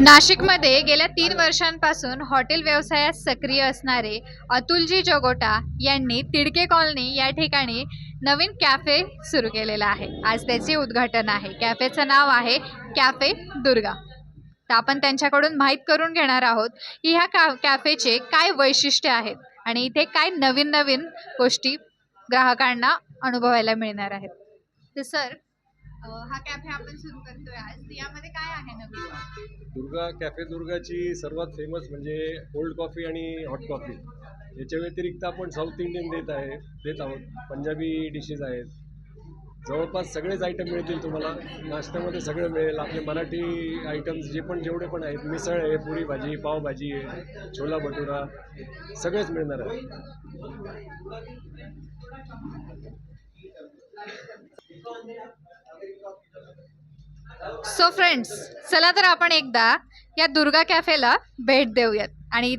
नाशिकमध्ये गेल्या तीन वर्षांपासून हॉटेल व्यवसायात सक्रिय असणारे अतुलजी जगोटा यांनी तिडके कॉलनी या ठिकाणी नवीन कॅफे सुरू केलेला आहे. आज त्याचे उद्घाटन आहे. कॅफेचं नाव आहे कॅफे दुर्गा. तर आपण त्यांच्याकडून माहीत करून घेणार आहोत की ह्या का कॅफेचे काय वैशिष्ट्य आहेत आणि इथे काय नवीन नवीन गोष्टी ग्राहकांना अनुभवायला मिळणार आहेत. तर सर हा कॅफे आपण सुरू करतोय आज. यामध्ये काय आहे नवीन? दुर्गा कॅफे दुर्गाची सर्वात फेमस म्हणजे कोल्ड कॉफी आणि हॉट कॉफी याच्या व्यतिरिक्त आपण साऊथ इंडियन देत आहे देत आहोत. पंजाबी डिशेस आहेत. जवळपास सगळेच आयटम मिळतील तुम्हाला. नाश्त्यामध्ये सगळं मिळेल. आपले मराठी आयटम्स जे पण जेवढे पण आहेत मिसळ आहे पुरी भाजी पावभाजी आहे छोला भटुरा सगळेच मिळणार आहे. सो फ्रेंड्स चला तर आपण एकदा या दुर्गा कॅफेला भेट देऊयात. आणि